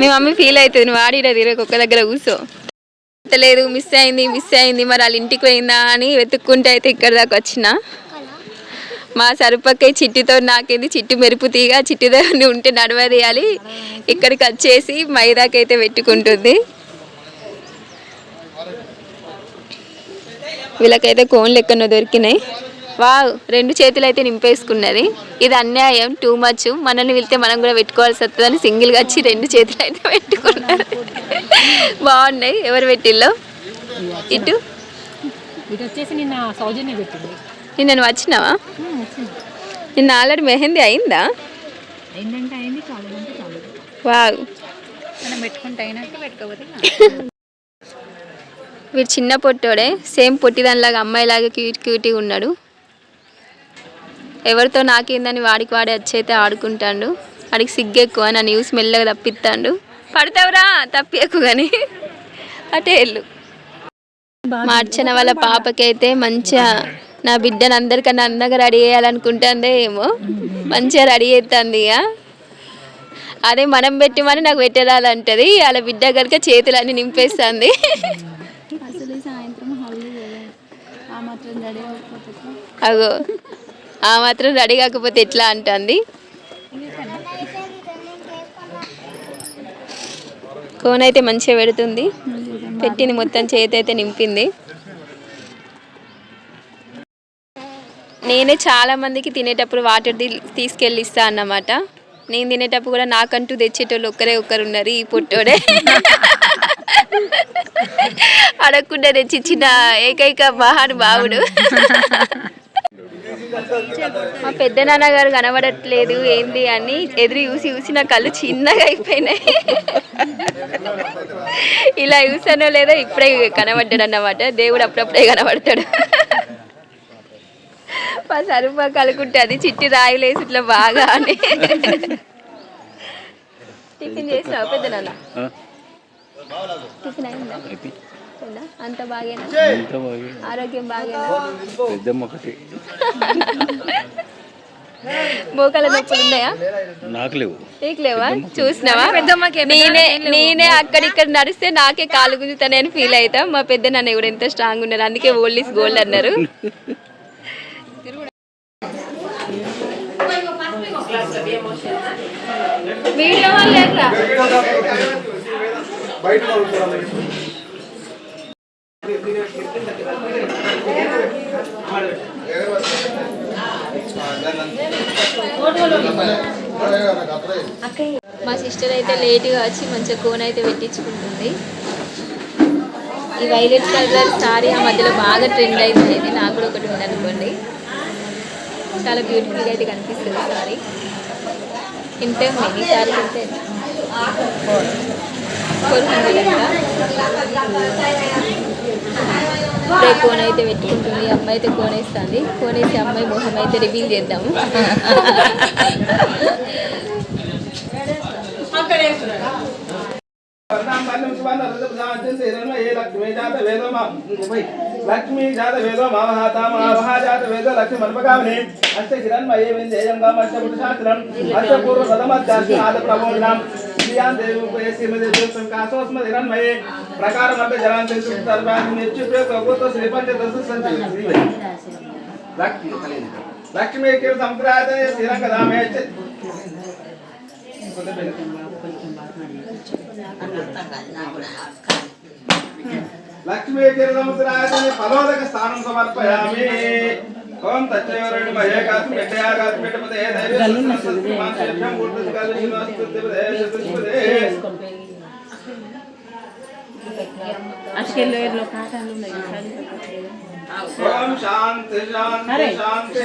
మీ mummy feel అవుతుంది. నువ్వు ఆడిరా తిరగ ఒక్క దగ్గర కూర్చో. లేదు మిస్ అయింది మిస్ అయింది మరి వాళ్ళ ఇంటికి పోయిందా అని వెతుక్కుంటే అయితే ఇక్కడ దాకా వచ్చిన. మా సరుపక్క చిట్టితో నాకేంది? చిట్టి మెరుపు తీగ చిట్టితో ఉంటే నడవదేయాలి ఇక్కడికి వచ్చేసి మైదాకైతే పెట్టుకుంటుంది. వీళ్ళకైతే కోన్లు ఎక్కడో దొరికినాయి. వావ్ రెండు చేతులు అయితే నింపేసుకున్నది. ఇది అన్యాయం టూ మచ్ మనల్ని వెళ్తే మనం కూడా పెట్టుకోవాల్సి వస్తుందని సింగిల్గా వచ్చి రెండు చేతులు అయితే పెట్టుకున్నారు. బాగున్నాయి. ఎవరు పెట్టిల్లో? ఇటు? నిన్న నువ్వు వచ్చినావా? నిన్న ఆల్రెడీ మెహందీ అయిందా? వావ్. వీడు చిన్న పొట్టోడే. సేమ్ పొట్టిదానిలాగా అమ్మాయిలాగా క్యూట్ క్యూట్గా ఉన్నాడు. ఎవరితో నాకేందని వాడికి వాడి వచ్చైతే ఆడుకుంటాడు. వాడికి సిగ్గు ఎక్కువ నా న్యూస్ మెల్లగా తప్పిస్తాడు పడతావురా తప్పియకు కానీ అటే వెళ్ళు. మార్చిన వాళ్ళ పాపకైతే మంచిగా నా బిడ్డను అందరికన్నా అందంగా రెడీ చేయాలనుకుంటుందే ఏమో. మంచిగా రెడీ చేస్తుంది ఇక అదే మనం పెట్టమని నాకు పెట్టరాదంటది. వాళ్ళ బిడ్డ కనుక చేతులన్నీ నింపేస్తుంది. అగో. ఆ మాత్రం రెడీ కాకపోతే ఎట్లా అంటుంది? కోన్ అయితే మంచిగా పెడుతుంది. పెట్టింది మొత్తం చేతి అయితే నింపింది. నేనే చాలా మందికి తినేటప్పుడు వాటర్ తీసుకెళ్ళి ఇస్తా అన్నమాట. నేను తినేటప్పుడు కూడా నాకంటూ తెచ్చేటోళ్ళు ఒక్కరే ఒక్కరు ఉన్నారు ఈ పుట్టోడే. అడగకుండా తెచ్చిచ్చిన ఏకైక మహానుభావుడు. మా పెద్ద నాన్నగారు కనబడట్లేదు ఏంది అని ఎదురు చూసి చూసి నా కళ్ళు చిన్నగా అయిపోయినాయి. ఇలా చూసానో లేదో ఇప్పుడే కనబడ్డాడు అన్నమాట దేవుడు అప్పుడప్పుడే కనబడతాడు. మా సరుపా కలుకుంటే అది చిట్టి రాయిలేసి ఇట్లా బాగా అని. టిఫిన్ చేసినావు పెద్ద నాన్న? టిఫిన్ అయిందా? అయిందా? అంత బాగేనా? ఎంత బాగా. ఆరోగ్యం బాగేనా? పెద్దమ్మ ఒకటి మోకాల నొప్పులు ఉన్నాయా? నాకు లేవు. నీకు లేవా? చూసినావా? నేనే నేనే అక్కడిక్కడ నడిస్తే నాకే కాలు గుంజుతానని ఫీల్ అవుతా. మా పెద్ద నాన్న కూడా ఎంత స్ట్రాంగ్ ఉన్నారు అందుకే ఓల్డ్ ఇస్ గోల్డ్ అన్నారు. వీడియో వాళ్ళు? మా సిస్టర్ అయితే లేట్గా వచ్చి మంచిగా కోన్ అయితే పెట్టించుకుంటుంది. ఈ వైలెట్ కలర్ సారీ ఆ మధ్యలో బాగా ట్రెండ్ అయిపోయింది. నాకు కూడా ఒకటి ఉంది అనుకోండి చాలా బ్యూటిఫుల్గా అయితే కనిపిస్తుంది సారీ. ఇంతే ఉంది ఈ సారీ ఇంతే ఫోర్ హండ్రెడ్ ఇప్పుడే కోన్ అయితే పెట్టుకుంటుంది అమ్మాయి అయితే కోన్ వేస్తుంది కోన్ వేసి అమ్మాయి మొహం అయితే రివీల్ చేద్దాము. లక్ష్మీ జాత వేదో మహాత మహాజాత వేదో లక్ష్మి మన్పగామిని అష్ట కిరణ్మయే విందేయంగా అష్టపుట శాస్త్రం అష్టపూర్వ సదమత్యాస్తి ఆద ప్రబోధనం శ్రీయాన్ దేవి ఉపయ శ్రీమతి దేవం కాసోస్మ హిరణ్మయే. ప్రకారం అంటే జలాన్ తెలుసు సర్వాన్ని మెచ్చుపే కబూతో శ్రీపంచ దశ సంచయ శ్రీవై లక్ష్మి లక్ష్మీ కిర సంప్రాత శ్రీరంగ దామే లక్ష్మీ కిరసముద్రాయతని ఫలోదక స్థానం సమర్పయామి. ఓం పెట్టపదే దైవ అటుకెళ్ళేరులో కాటాలు ఉన్నాయి. ఓం శాంతి శాంతి శాంతి.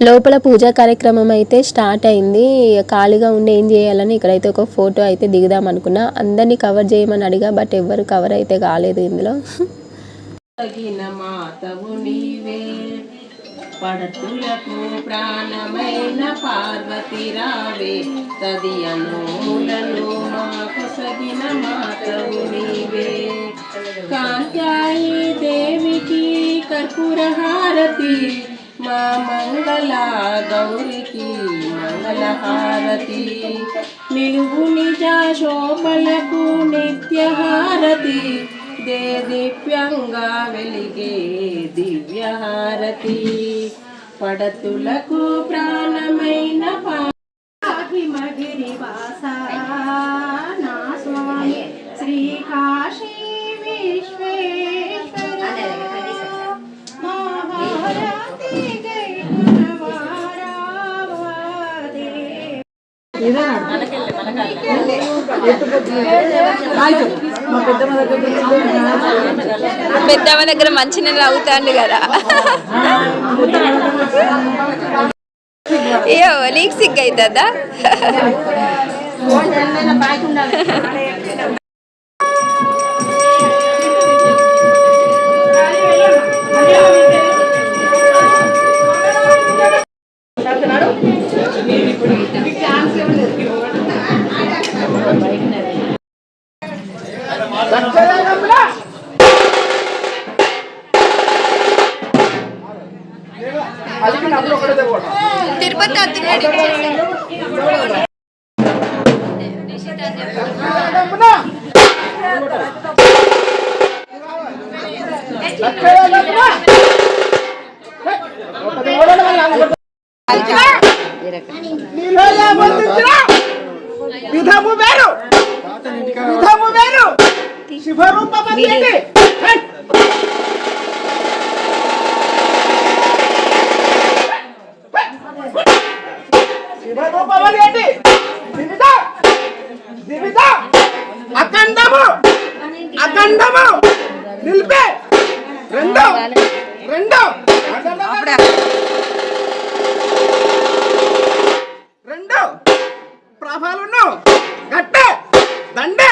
లోపల పూజా కార్యక్రమం అయితే స్టార్ట్ అయింది. ఖాళీగా ఉండి ఏం చేయాలని ఇక్కడైతే ఒక ఫోటో అయితే దిగుదాం అనుకున్నా. అందరినీ కవర్ చేయమని అడిగా బట్ ఎవ్వరు కవర్ అయితే కాలేదు ఇందులో. పడతులకు ప్రాణమైన పార్వతి రావే మాకు సగిన మాతవు నీవే కాంత్యాయి దేవికి కర్పూర హారతి మా మంగళ గౌరికి మంగళహారతి నిలువు నిజ శోభలకు నిత్యహారతి దే దివ్యంగా వెలిగే దివ్య హారతి. పడతులకు ప్రాణమైన పెద్దమ్మ దగ్గర మంచి నేను అవుతాండు కదా. అయ్యో నీకు సిగ్గు అవుతుందా? విధము వేరు విధము వేరు శుభరూపం ఏంటి అఖండము నిలిపే. రెండు. రెండు. రెండు. ప్రభాలును గట్టె. దండే.